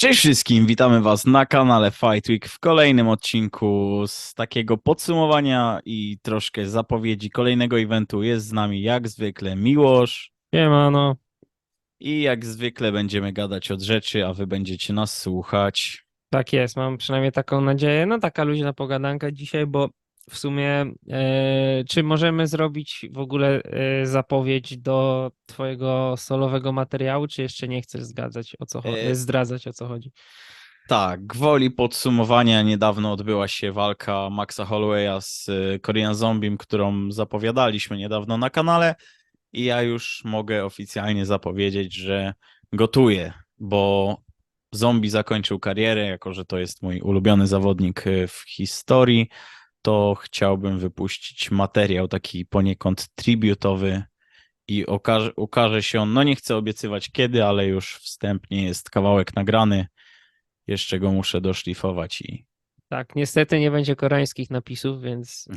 Cześć wszystkim, witamy Was na kanale Fight Week w kolejnym odcinku z takiego podsumowania i troszkę zapowiedzi kolejnego eventu. Jest z nami jak zwykle Miłosz Siemano. i jak zwykle będziemy gadać od rzeczy, a Wy będziecie nas słuchać. Tak jest, mam przynajmniej taką nadzieję. No taka luźna pogadanka dzisiaj, bo w sumie e, czy możemy zrobić w ogóle e, zapowiedź do twojego solowego materiału, czy jeszcze nie chcesz zgadzać o co chodzi, E, zdradzać o co chodzi? Tak, gwoli podsumowania. Niedawno odbyła się walka Maxa Hollowaya z Korean Zombiem, którą zapowiadaliśmy niedawno na kanale. I ja już mogę oficjalnie zapowiedzieć, że gotuję, bo Zombie zakończył karierę, jako że to jest mój ulubiony zawodnik w historii, to chciałbym wypuścić materiał taki poniekąd tributowy i okaże, ukaże się on, no nie chcę obiecywać kiedy, ale już wstępnie jest kawałek nagrany, jeszcze go muszę doszlifować i Tak, niestety nie będzie koreańskich napisów, więc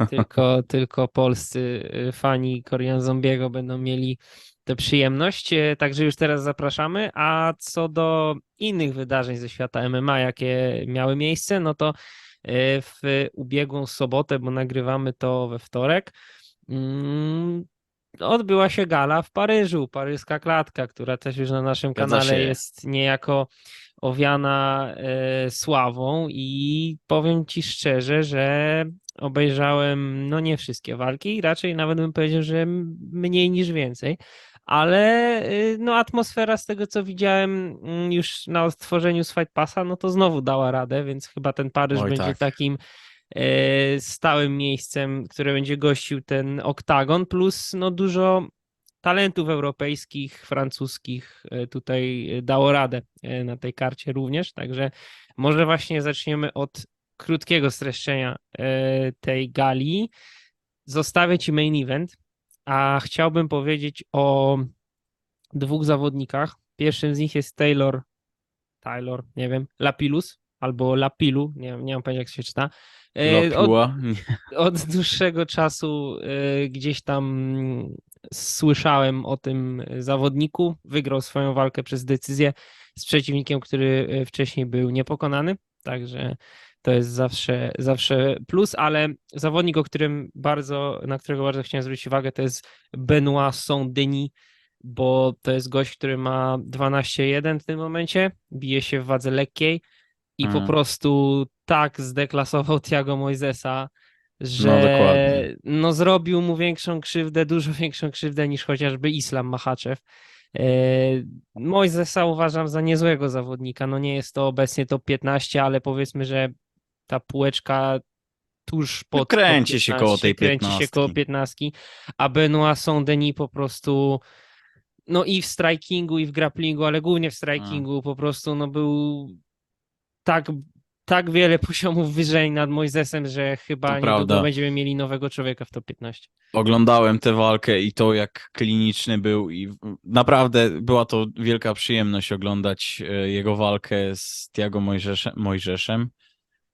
e, tylko, tylko polscy e, fani Korean Zombiego będą mieli tę przyjemność. E, Także już teraz zapraszamy. A co do innych wydarzeń ze świata MMA, jakie miały miejsce, no to w ubiegłą sobotę, bo nagrywamy to we wtorek, mm, odbyła się gala w Paryżu, paryska klatka, która też już na naszym kanale jest niejako owiana e, sławą i powiem ci szczerze, że obejrzałem no nie wszystkie walki, raczej nawet bym powiedział, że mniej niż więcej, ale y, no atmosfera z tego co widziałem mm, już na odtworzeniu z Fight Passa, no to znowu dała radę, więc chyba ten Paryż Oj, będzie tak. takim e, stałym miejscem, które będzie gościł ten oktagon, plus no dużo talentów europejskich, francuskich e, tutaj dało radę na tej karcie również. Także może właśnie zaczniemy od krótkiego streszczenia tej gali. Zostawię ci main event, a chciałbym powiedzieć o dwóch zawodnikach. Pierwszym z nich jest Taylor, Taylor, nie wiem, Lapilus albo Lapilu, nie, nie mam pojęcia jak się czyta. E, od- od dłuższego czasu y, gdzieś tam słyszałem o tym zawodniku. Wygrał swoją walkę przez decyzję z przeciwnikiem, który y, wcześniej był niepokonany. Także to jest zawsze, zawsze plus, ale zawodnik, o którym bardzo, na którego bardzo chciałem zwrócić uwagę, to jest Benoit Saint-Denis, bo to jest gość, który ma 12-1 w tym momencie, bije się w wadze lekkiej i po Mm. prostu tak zdeklasował Tiago Moisesa, że No, no, zrobił mu większą krzywdę, dużo większą krzywdę niż chociażby Islam Maczaczew. E, Moisesa uważam za niezłego zawodnika. No nie jest to obecnie top 15, ale powiedzmy, że ta półeczka tuż pod top No, kręci się koło tej kręci się koło 15. 15, a Benoit Saint-Denis po prostu no i w strikingu i w grapplingu, ale głównie w strikingu po prostu no był tak, tak wiele poziomów wyżej nad Moisesem, że chyba niedługo będziemy mieli nowego człowieka w top 15. Oglądałem tę walkę i to jak kliniczny był i naprawdę była to wielka przyjemność oglądać e, jego walkę z Tiago Mojżeszem, Mojżeszem.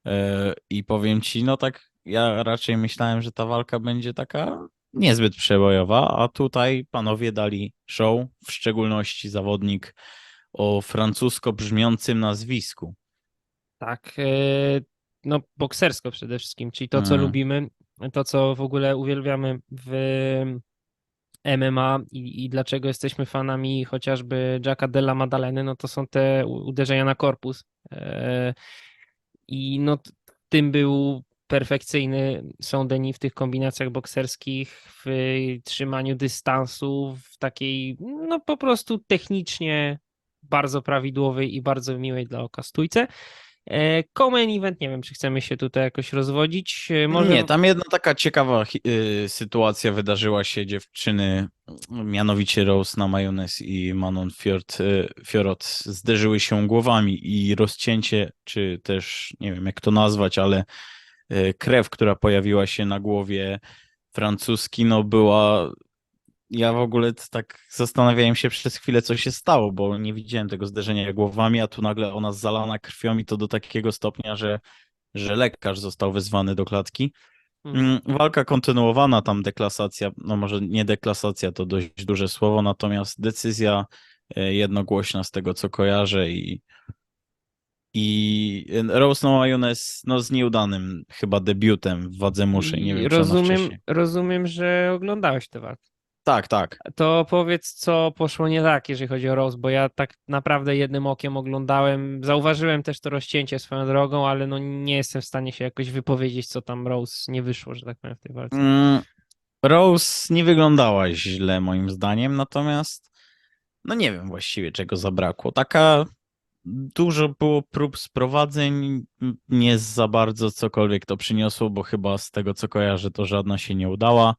E, i powiem ci, no tak ja raczej myślałem, że ta walka będzie taka niezbyt przebojowa, a tutaj panowie dali show, w szczególności zawodnik o francusko brzmiącym nazwisku. Tak, e, no boksersko przede wszystkim, czyli to, co Mm. lubimy, to, co w ogóle uwielbiamy w MMA i, i dlaczego jesteśmy fanami chociażby Jacka Della Maddaleny, no to są te uderzenia na korpus. I no tym był perfekcyjny Saint-Denis w tych kombinacjach bokserskich, w trzymaniu dystansu, w takiej no po prostu technicznie bardzo prawidłowej i bardzo miłej dla oka stójce. E, Co-main event, nie wiem, czy chcemy się tutaj jakoś rozwodzić. E, Może... Nie, tam jedna taka ciekawa y, sytuacja wydarzyła się. Dziewczyny, mianowicie Rose na majonez i Manon Fjord, y, zderzyły się głowami i rozcięcie, czy też nie wiem jak to nazwać, ale krew, która pojawiła się na głowie francuski, no była. Ja w ogóle tak zastanawiałem się przez chwilę, co się stało, bo nie widziałem tego zderzenia głowami, a tu nagle ona zalana krwią i to do takiego stopnia, że, że lekarz został wezwany do klatki. Mhm. Mm, Walka kontynuowana, tam deklasacja, no może nie deklasacja to dość duże słowo, natomiast decyzja e, jednogłośna z tego co kojarzę i I Rose Namajunas no, z nieudanym chyba debiutem w wadze muszej. Nie wiem, rozumiem, rozumiem, że oglądałeś tę walkę. Tak, tak. To powiedz, co poszło nie tak, jeżeli chodzi o Rose, bo ja tak naprawdę jednym okiem oglądałem. Zauważyłem też to rozcięcie swoją drogą, ale no nie jestem w stanie się jakoś wypowiedzieć, co tam Rose nie wyszło, że tak powiem, w tej walce. Mm, Rose nie wyglądała źle moim zdaniem, natomiast no nie wiem właściwie czego zabrakło. Taka dużo było prób sprowadzeń, nie za bardzo cokolwiek to przyniosło, bo chyba z tego co kojarzę to żadna się nie udała.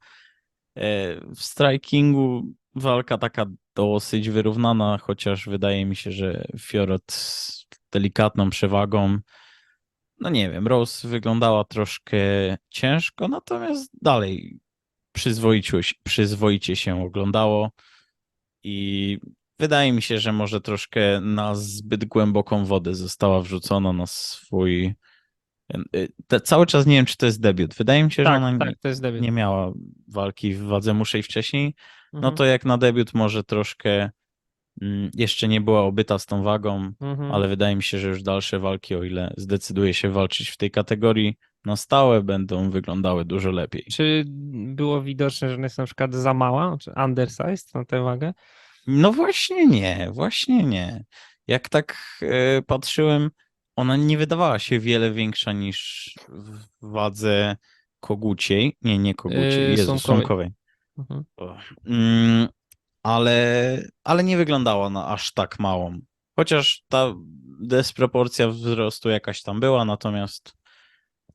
W strikingu walka taka dosyć wyrównana, chociaż wydaje mi się, że Fiorot z delikatną przewagą. No nie wiem, Rose wyglądała troszkę ciężko, natomiast dalej przyzwoicie, przyzwoicie się oglądało i wydaje mi się, że może troszkę na zbyt głęboką wodę została wrzucona na swój. Y, Te, cały czas nie wiem, czy to jest debiut. Wydaje mi się, że ona Tak, nie, tak, nie miała walki w wadze muszej wcześniej. No Mhm, to jak na debiut może troszkę mm, jeszcze nie była obyta z tą wagą, mhm. ale wydaje mi się, że już dalsze walki, o ile zdecyduje się walczyć w tej kategorii na stałe, będą wyglądały dużo lepiej. Czy było widoczne, że ona jest na przykład za mała, czy undersized na tę wagę? No właśnie nie, właśnie nie. Jak tak e, patrzyłem, ona nie wydawała się wiele większa niż w wadze koguciej. Nie, nie koguciej, Yy, Jezu, słomkowej. Mhm. Mm, ale, ale nie wyglądała na aż tak małą. Chociaż ta dysproporcja wzrostu jakaś tam była, natomiast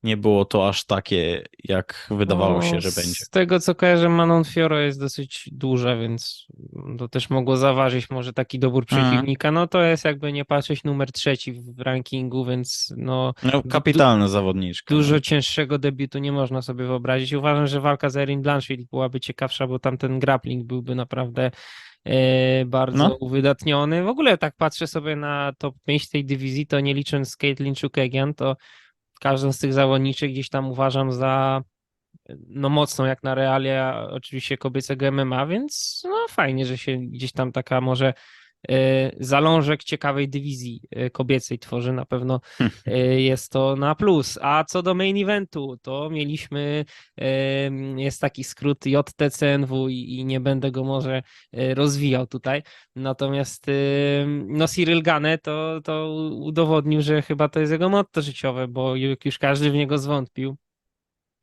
nie było to aż takie, jak wydawało się, No, że będzie. Z tego co kojarzę, Manon Fioro jest dosyć duża, więc to też mogło zaważyć może taki dobór Mhm. przeciwnika. No to jest jakby nie patrzeć numer trzeci w rankingu, więc no No, kapitalna zawodniczka. dużo no. cięższego debiutu nie można sobie wyobrazić. Uważam, że walka z Erin Blanchfield byłaby ciekawsza, bo tamten grappling byłby naprawdę e, bardzo No. uwydatniony. W ogóle tak patrzę sobie na top 5 tej dywizji, to nie licząc Caitlin Chukagian, to każdą z tych zawodniczek gdzieś tam uważam za no mocną jak na realia oczywiście kobiecego MMA, więc no fajnie, że się gdzieś tam taka może zalążek ciekawej dywizji e, kobiecej tworzy, na pewno e, jest to na plus. A co do main eventu, to mieliśmy, e, jest taki skrót JTCNW i, i nie będę go może e, rozwijał tutaj, natomiast e, no Cyril Gane to, to udowodnił, że chyba to jest jego motto życiowe, bo już każdy w niego zwątpił.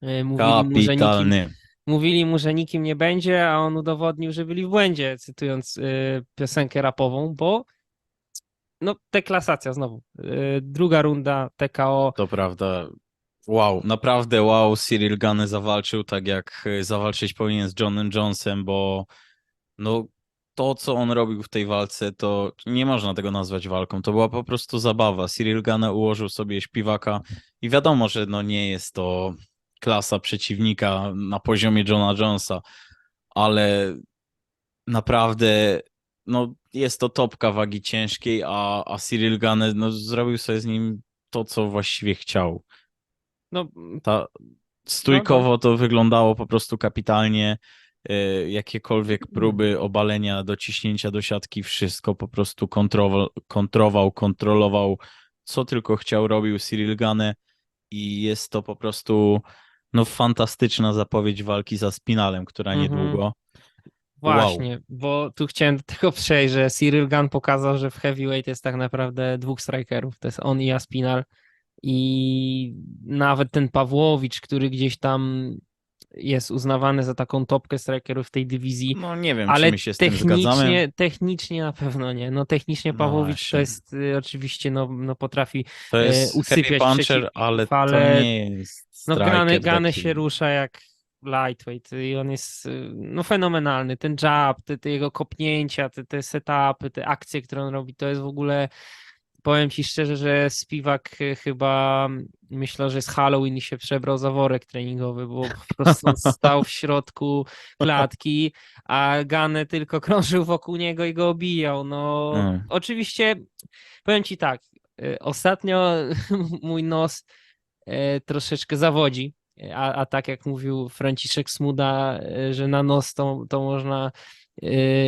E, Mówili mu, że nikim, Kapitalny. Mówili mu, że nikim nie będzie, a on udowodnił, że byli w błędzie, cytując y, piosenkę rapową, bo no deklasacja znowu. Y, druga runda TKO. To prawda. Wow, naprawdę wow, Cyril Gane zawalczył tak jak y, zawalczyć powinien z Johnem Jonesem, bo no to, co on robił w tej walce, to nie można tego nazwać walką. To była po prostu zabawa. Cyril Gane ułożył sobie śpiwaka i wiadomo, że no nie jest to klasa przeciwnika na poziomie Johna Jonesa, ale naprawdę no jest to topka wagi ciężkiej, a, a Cyril Gane no, zrobił sobie z nim to, co właściwie chciał. No, Ta, stójkowo to wyglądało po prostu kapitalnie. E, Jakiekolwiek próby obalenia, dociśnięcia do siatki, wszystko po prostu kontrował, kontrował, kontrolował, co tylko chciał, robił Cyril Gane i jest to po prostu no, fantastyczna zapowiedź walki za Spinalem, która Mhm. niedługo. właśnie, bo tu chciałem do tego przejść, że Cyril Gunn pokazał, że w heavyweight jest tak naprawdę dwóch strikerów. To jest on i Aspinal. I nawet ten Pawłowicz, który gdzieś tam jest uznawany za taką topkę strikerów w tej dywizji, No nie wiem, Ale czy my się z tym zgadzamy. technicznie, technicznie na pewno nie. No technicznie No Pawłowicz to właśnie. jest y, oczywiście, no, no potrafi, To e, jest usypiać heavy puncher, ale to ale nie jest no Gane, Gane się rusza jak lightweight i on jest y, no fenomenalny. Ten jab, te, te jego kopnięcia, te, te setupy, te akcje, które on robi, to jest w ogóle powiem ci szczerze, że Spiwak y, chyba myślał, że jest Halloween i się przebrał za worek treningowy, bo po prostu stał w środku klatki, a Gane tylko krążył wokół niego i go obijał. No, Mm. oczywiście powiem ci tak, y, ostatnio mój nos y, troszeczkę zawodzi, a, a tak jak mówił Franciszek Smuda, że na nos to, to można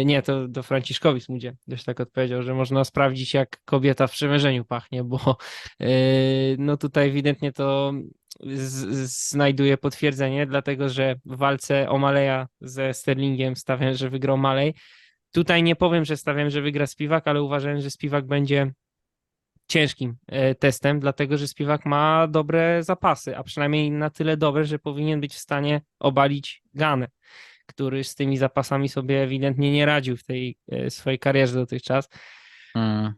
nie, to do Franciszkowi Smudzie ktoś tak odpowiedział, że można sprawdzić, jak kobieta w przymierzeniu pachnie, bo yy, no tutaj ewidentnie to znajduje potwierdzenie, dlatego że w walce o Maleja ze Sterlingiem stawiam, że wygrał Malej. Tutaj nie powiem, że stawiam, że wygra Spiwak, ale uważałem, że Spiwak będzie ciężkim e, testem, dlatego że Spiwak ma dobre zapasy, a przynajmniej na tyle dobre, że powinien być w stanie obalić Ganę, który z tymi zapasami sobie ewidentnie nie radził w tej e, swojej karierze dotychczas. Mm.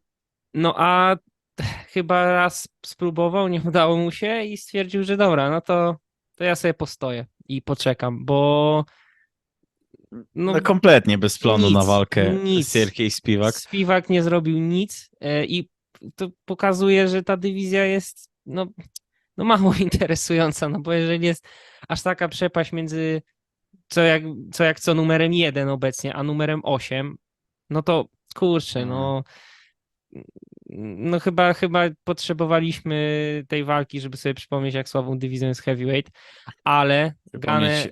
No a chyba raz spróbował, nie udało mu się i stwierdził, że dobra, no to, to ja sobie postoję i poczekam, bo no, no kompletnie bez planu nic, na walkę nic. z Sierkiej Spiwak. Spiwak nie zrobił nic e, i to pokazuje, że ta dywizja jest no, no mało interesująca, no bo jeżeli jest aż taka przepaść między co jak co, jak co numerem jeden obecnie, a numerem 8, no to kurczę, no. No chyba, chyba potrzebowaliśmy tej walki, żeby sobie przypomnieć, jak słabą dywizją jest heavyweight, ale Gane...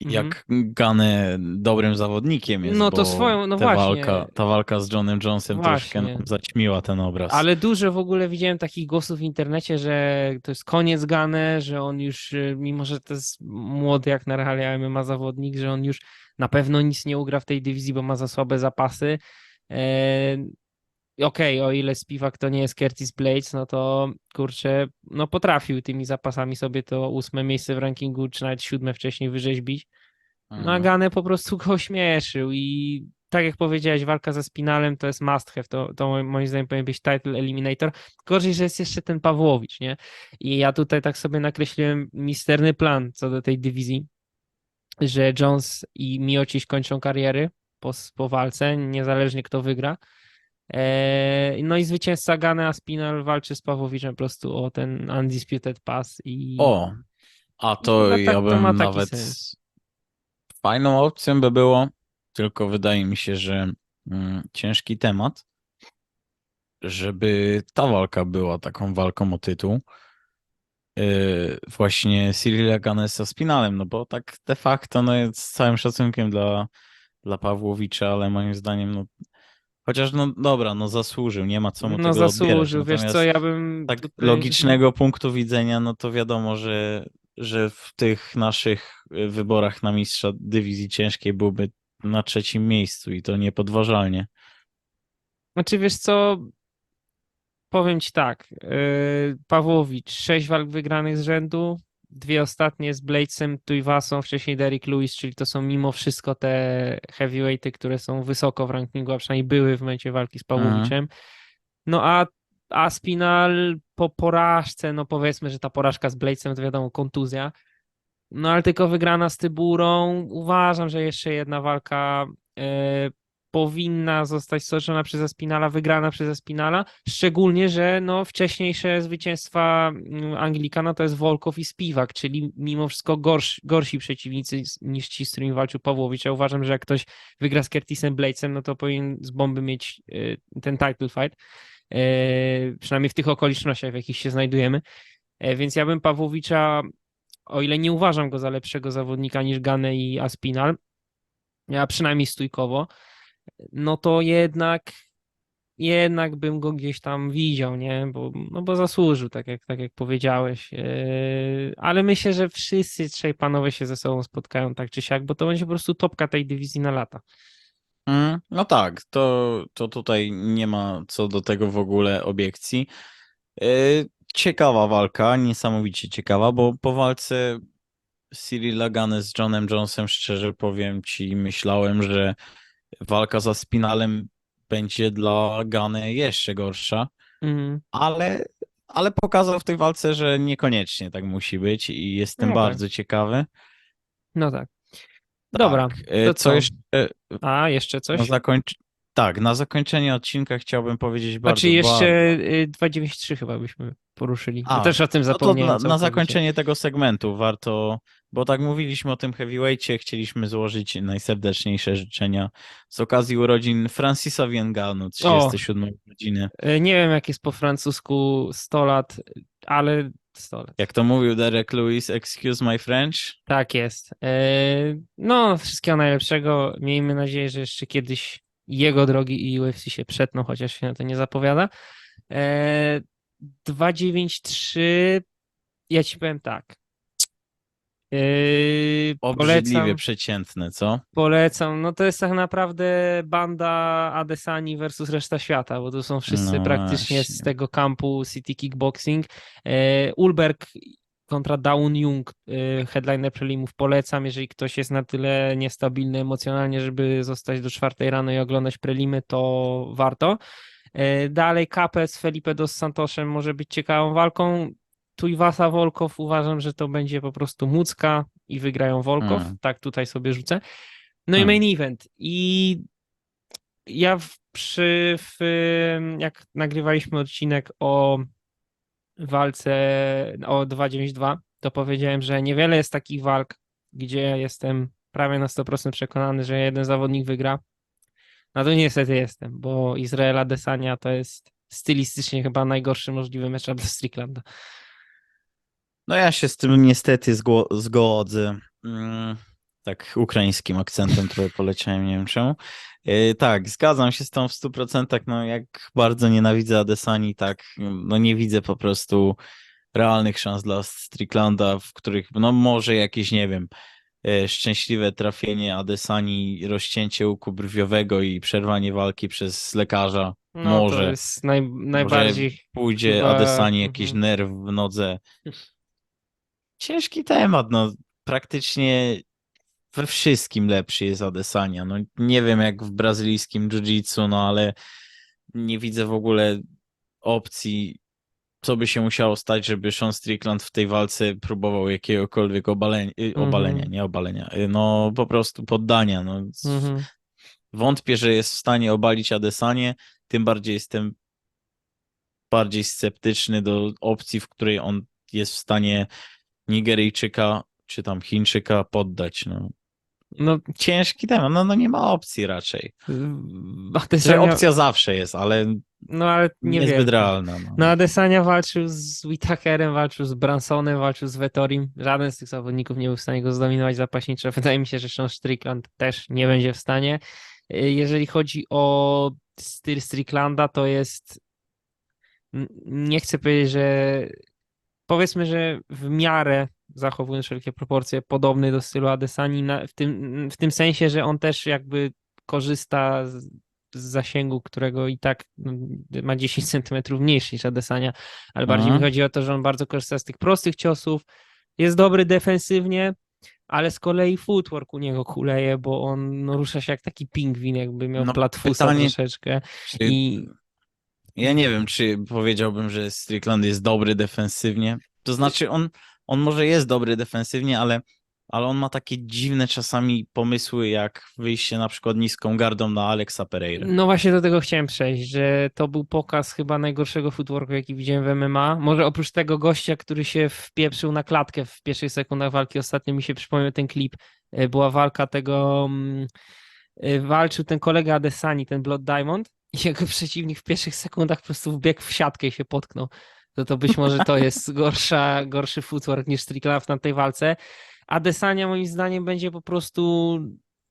jak Gane dobrym zawodnikiem jest, no to swoją, no ta właśnie. Walka, ta walka z Johnem Jonesem Właśnie. troszkę nam zaćmiła ten obraz. Ale dużo w ogóle widziałem takich głosów w internecie, że to jest koniec Gane, że on już, mimo że to jest młody jak na realia MMA zawodnik, że on już na pewno nic nie ugra w tej dywizji, bo ma za słabe zapasy. Okej, okay, o ile Spiwak to nie jest Curtis Blades, no to kurczę, no potrafił tymi zapasami sobie to ósme miejsce w rankingu, czy nawet siódme wcześniej wyrzeźbić. No a Gane po prostu go ośmieszył i tak jak powiedziałeś, walka ze Spinalem to jest must have, to, to moim zdaniem powinien być title eliminator. Gorzej, że jest jeszcze ten Pawłowicz, nie? I ja tutaj tak sobie nakreśliłem misterny plan co do tej dywizji, że Jones i Miociś kończą kariery po, po walce, niezależnie kto wygra. Eee, no i zwycięzca Gane Aspinal walczy z Pawłowiczem po prostu o ten undisputed pass i... O, a to No, tak- ja to bym taki nawet sens. fajną opcją by było, tylko wydaje mi się, że mm, ciężki temat, żeby ta walka była taką walką o tytuł. Yy, właśnie Cyrilla Ganesa z Spinalem, no bo tak de facto, no jest z całym szacunkiem dla, dla Pawłowicza, ale moim zdaniem, no chociaż no dobra, no zasłużył, nie ma co mu No tego zasłużył, odbierać. wiesz co, ja bym... tak logicznego punktu widzenia, no to wiadomo, że, że w tych naszych y, wyborach na mistrza dywizji ciężkiej byłby na trzecim miejscu i to niepodważalnie. Znaczy wiesz co, powiem ci tak, yy, Pawłowicz, sześć walk wygranych z rzędu, dwie ostatnie z Bladesem, Tuivasą, wcześniej Derek Lewis, czyli to są mimo wszystko te heavyweighty, które są wysoko w rankingu, a przynajmniej były w momencie walki z Pawłowiczem. No a Aspinal po porażce, no powiedzmy, że ta porażka z Bladesem to wiadomo kontuzja, no ale tylko wygrana z Tyburą. Uważam, że jeszcze jedna walka e, powinna zostać stoczona przez Aspinala, wygrana przez Aspinala, szczególnie, że no, wcześniejsze zwycięstwa mm, Anglikana to jest Wolkow i Spiwak, czyli mimo wszystko gorsi, gorsi przeciwnicy niż ci, z którymi walczył Pawłowicz. Ja uważam, że jak ktoś wygra z Curtisem Bladesem, no to powinien z bomby mieć e, ten title fight, e, przynajmniej w tych okolicznościach, w jakich się znajdujemy. E, Więc ja bym Pawłowicza, o ile nie uważam go za lepszego zawodnika niż Gane i Aspinal, ja przynajmniej stójkowo, no to jednak jednak bym go gdzieś tam widział, nie? Bo, no bo zasłużył, tak jak, tak jak powiedziałeś. Yy, ale myślę, że wszyscy trzej panowie się ze sobą spotkają tak czy siak, bo to będzie po prostu topka tej dywizji na lata. Mm, No tak, to, to tutaj nie ma co do tego w ogóle obiekcji. Yy, Ciekawa walka, niesamowicie ciekawa, bo po walce Cyrilla Gane z Johnem Jonesem, szczerze powiem ci, myślałem, że walka za Spinalem będzie dla Gane jeszcze gorsza, Mhm. ale, ale pokazał w tej walce, że niekoniecznie tak musi być i jestem No tak. bardzo ciekawy. No tak. Dobra, Tak, yy, to co co? jeszcze A, jeszcze coś? na zakończ... Tak, na zakończenie odcinka chciałbym powiedzieć bardzo Znaczy jeszcze bardzo... y, 293 chyba byśmy poruszyli. A, bo też o tym No to zapomniałem. na, na całkowicie. zakończenie tego segmentu warto, bo tak mówiliśmy o tym heavyweightie, chcieliśmy złożyć najserdeczniejsze życzenia z okazji urodzin Francisa Vienganu, 37 urodziny. Y, Nie wiem, jak jest po francusku 100 lat, ale stole. Jak to mówił Derek Lewis, excuse my French. Tak jest. E, No, wszystkiego najlepszego. Miejmy nadzieję, że jeszcze kiedyś jego drogi i UFC się przetną, chociaż się na to nie zapowiada. E, 293. Ja ci powiem tak. E, Obrzydliwie Polecam, przeciętne, co? polecam. No to jest tak naprawdę banda Adesani versus reszta świata, bo to są wszyscy No praktycznie z właśnie. tego kampu City Kickboxing. E, Ulberg kontra Daun Jung, e, headliner prelimów polecam, jeżeli ktoś jest na tyle niestabilny emocjonalnie, żeby zostać do czwartej rano i oglądać prelimy, to warto. E, Dalej Capes, Felipe dos Santosem może być ciekawą walką. Tuivasa Volkow uważam, że to będzie po prostu mucka i wygrają Volkow. Mm. Tak tutaj sobie rzucę. No i Hmm. main event. I ja w, przy, w, jak nagrywaliśmy odcinek o walce o 292, to powiedziałem, że niewiele jest takich walk, gdzie jestem prawie na 100% przekonany, że jeden zawodnik wygra. No to niestety jestem, bo Izraela Desania to jest stylistycznie chyba najgorszy możliwy mecz dla Stricklanda. No ja się z tym niestety zgodzę. Mm, tak ukraińskim akcentem trochę poleciałem, nie wiem czemu. Yy, tak, zgadzam się z tą w 100%. No jak bardzo nienawidzę Adesani, tak, no nie widzę po prostu realnych szans dla Stricklanda, w których no może jakieś, nie wiem, e, szczęśliwe trafienie Adesani, rozcięcie łuku brwiowego i przerwanie walki przez lekarza. No Może. to jest naj, najbardziej Pójdzie Chyba- Adesani jakiś mhm. nerw w nodze. Ciężki temat, no praktycznie we wszystkim lepszy jest Adesania. No nie wiem jak w brazylijskim jiu-jitsu, no ale nie widzę w ogóle opcji, co by się musiało stać, żeby Sean Strickland w tej walce próbował jakiegokolwiek obalenia, Mhm. obalenia, nie obalenia, y, no po prostu poddania. No. Mhm. Wątpię, że jest w stanie obalić Adesanie, tym bardziej jestem bardziej sceptyczny do opcji, w której on jest w stanie Nigeryjczyka czy tam Chińczyka poddać. No. No, Ciężki temat, no, no nie ma opcji raczej. Że Adesania, opcja zawsze jest, ale no ale nie niezbyt wiem. realna. No. No Adesania walczył z Whittakerem, walczył z Bransonem, walczył z Vettorim. Żaden z tych zawodników nie był w stanie go zdominować zapaśniczo. Wydaje mi się, że Sean Strickland też nie będzie w stanie. Y, Jeżeli chodzi o styl Stricklanda, to jest nie chcę powiedzieć, że powiedzmy, że w miarę zachowując wszelkie proporcje podobny do stylu Adesani na, w, tym, w tym sensie, że on też jakby korzysta z, z zasięgu, którego i tak no, ma 10 centymetrów mniejszy niż Adesania, ale bardziej mi Mhm. chodzi o to, że on bardzo korzysta z tych prostych ciosów, jest dobry defensywnie, ale z kolei footwork u niego kuleje, bo on no, rusza się jak taki pingwin, jakby miał No, platfusa pytanie, troszeczkę Czy, i Ja nie wiem, czy powiedziałbym, że Strickland jest dobry defensywnie. To znaczy, on, on może jest dobry defensywnie, ale, ale on ma takie dziwne czasami pomysły, jak wyjście na przykład niską gardą na Alexa Pereira. No właśnie do tego chciałem przejść, że to był pokaz chyba najgorszego footworku, jaki widziałem w MMA. Może oprócz tego gościa, który się wpieprzył na klatkę w pierwszych sekundach walki, ostatnio mi się przypomniał ten klip, e, była walka tego, mm, e, walczył ten kolega Adesani, ten Blood Diamond jego przeciwnik w pierwszych sekundach po prostu wbiegł w siatkę i się potknął. To to być może to jest gorsza, gorszy footwork niż Strickland na tej walce. Adesania moim zdaniem będzie po prostu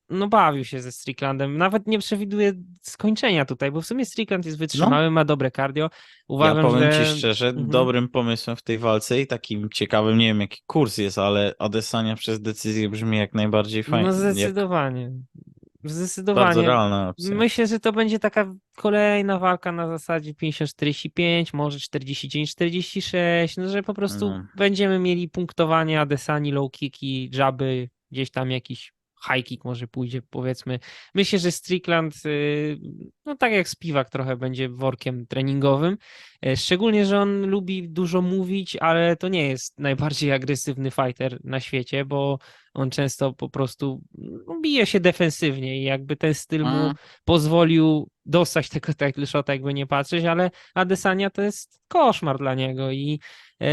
no bawił się ze Stricklandem. Nawet nie przewiduje skończenia tutaj, bo w sumie Strickland jest wytrzymały, ma dobre cardio. Uważam, ja powiem że... ci szczerze, Mhm. dobrym pomysłem w tej walce i takim ciekawym, nie wiem jaki kurs jest, ale Adesania przez decyzję brzmi jak najbardziej fajnie. No jak zdecydowanie. bardzo Zdecydowanie. realna opcja. Myślę, że to będzie taka kolejna walka na zasadzie 50-45, może 49-46, no że po prostu Mhm. będziemy mieli punktowanie Adesani, low kicki, jaby, gdzieś tam jakiś high kick może pójdzie, powiedzmy. Myślę, że Strickland, y, no tak jak Spiwak trochę będzie workiem treningowym, E, szczególnie, że on lubi dużo mówić, ale to nie jest najbardziej agresywny fighter na świecie, bo on często po prostu no, bije się defensywnie i jakby ten styl mu Mhm. pozwolił dostać tego title shota, jakby nie patrzeć, ale Adesania to jest koszmar dla niego i e,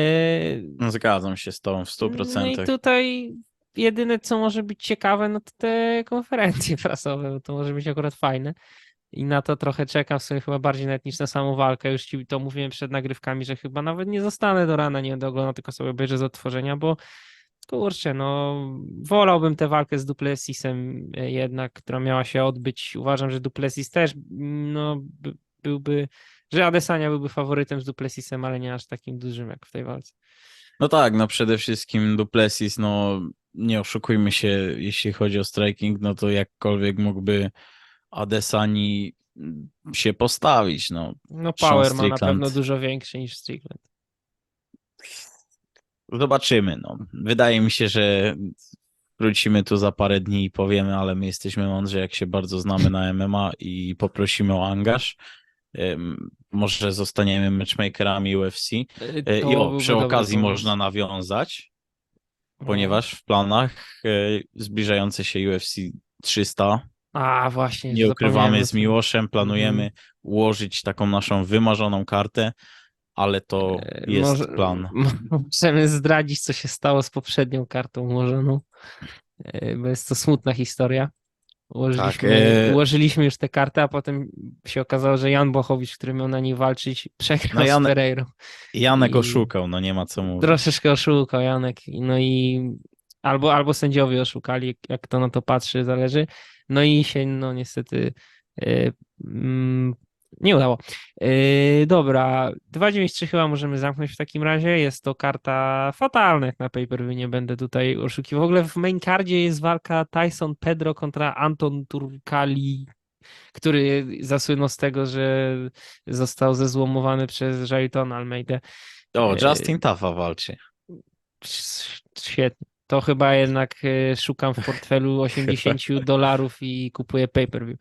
No, Zgadzam się z tobą w 100%. no i tutaj jedyne, co może być ciekawe, no to te konferencje prasowe, bo to może być akurat fajne. I na to trochę czekam, w sumie chyba bardziej nawet niż na samą walkę. Już ci to mówiłem przed nagrywkami, że chyba nawet nie zostanę do rana, nie będę oglądał, tylko sobie obejrzę z odtworzenia, bo kurczę, no wolałbym tę walkę z Duplessisem e, jednak, która miała się odbyć. Uważam, że Duplessis też no, by, byłby, że Adesanya byłby faworytem z Duplessisem, ale nie aż takim dużym jak w tej walce. No tak, no przede wszystkim Duplessis, no nie oszukujmy się, jeśli chodzi o striking, no to jakkolwiek mógłby Adesani się postawić, no. No power ma na pewno dużo większy niż Strickland. Zobaczymy, no. Wydaje mi się, że wrócimy tu za parę dni i powiemy, ale my jesteśmy mądrzy, jak się bardzo znamy na MMA i poprosimy o angaż. Może zostaniemy matchmakerami UFC. E, E, I to o, byłby przy okazji można nawiązać. Ponieważ w planach e, zbliżające się UFC 300, A, właśnie. nie ukrywamy z. Miłoszem, planujemy Mhm. ułożyć taką naszą wymarzoną kartę, ale to E, jest może- plan. Możemy zdradzić, co się stało z poprzednią kartą ułożoną, e, bo jest to smutna historia. Ułożyliśmy, Tak, e- ułożyliśmy już tę kartę, a potem się okazało, że Jan Bochowicz, który miał na niej walczyć, przegrał No, Jan- z Pereirą. Janek i- oszukał, no nie ma co mówić. Troszeczkę oszukał Janek, no i albo, albo sędziowie oszukali, jak kto na to patrzy, zależy. No i się, no niestety mm, nie udało. E, dobra, 293 chyba możemy zamknąć w takim razie. Jest to karta fatalna jak na pay-per-view, nie będę tutaj oszukiwał. W ogóle w main cardzie jest walka Tyson Pedro kontra Anton Turkali, który zasłynął z tego, że został zezłomowany przez Jailton Almeida. O, e- Justin Taffa walczy. Świetnie. To chyba jednak e, szukam w portfelu 80 dolarów i kupuję pay-per-view.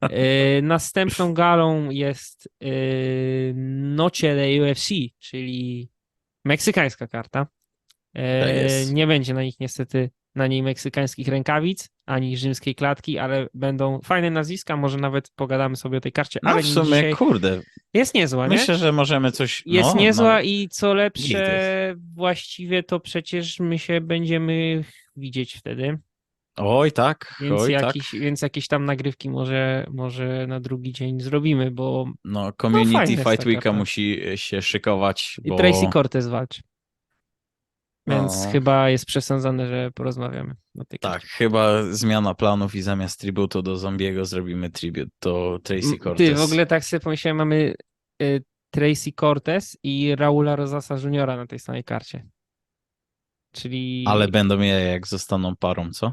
E, Następną galą jest e, Noche de UFC, czyli meksykańska karta. Tak. Nie będzie na nich niestety na niej meksykańskich rękawic, ani rzymskiej klatki, ale będą fajne nazwiska, może nawet pogadamy sobie o tej karcie, No ale w sumie, dzisiaj. kurde, Jest niezła, nie? myślę, że możemy coś... Jest no, niezła no, i co lepsze, właściwie to przecież my się będziemy widzieć wtedy, Oj tak, więc, oj tak. jakiś, więc jakieś tam nagrywki może, może na drugi dzień zrobimy, bo No, fajna Community jest Fight Weeka musi się szykować, i bo... Tracy Cortez walczy. Więc No. chyba jest przesądzone, że porozmawiamy Tak, chyba zmiana planów i zamiast tributu do Zombiego zrobimy tribut do Tracy Cortez. Ty, w ogóle tak sobie pomyślałem, mamy y, Tracy Cortez i Raula Rosasa Juniora na tej samej karcie. Czyli Ale będą je jak zostaną parą, co?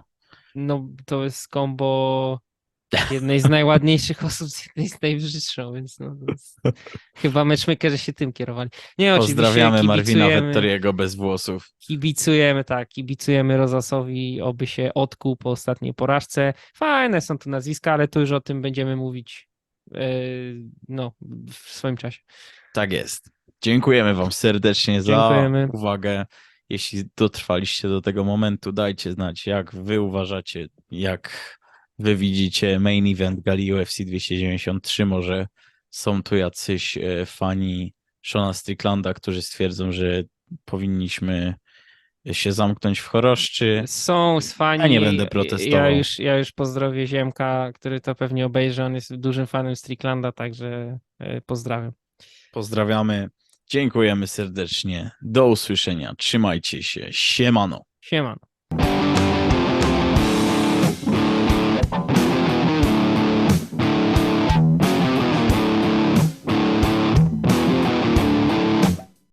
No, to jest kombo jednej z najładniejszych osób z jednej z najbrzydszą, więc no, chyba matchmakerzy się tym kierowali. Nie, Pozdrawiamy Marwina Vettoriego bez włosów. Kibicujemy, tak, kibicujemy Rozasowi, oby się odkuł po ostatniej porażce. Fajne są tu nazwiska, ale to już o tym będziemy mówić yy, no, w swoim czasie. Tak jest. Dziękujemy Wam serdecznie Dziękujemy. za uwagę. Jeśli dotrwaliście do tego momentu, dajcie znać, jak Wy uważacie, jak Wy widzicie main event gali UFC 293. Może są tu jacyś e, fani Shona Stricklanda, którzy stwierdzą, że powinniśmy się zamknąć w choroszczy. Są z fani. Ja nie będę Ja protestował. już, ja już pozdrowię Ziemka, który to pewnie obejrzy. On jest dużym fanem Stricklanda, także yy, pozdrawiam. Pozdrawiamy. Dziękujemy serdecznie. Do usłyszenia. Trzymajcie się. Siemano. Siemano.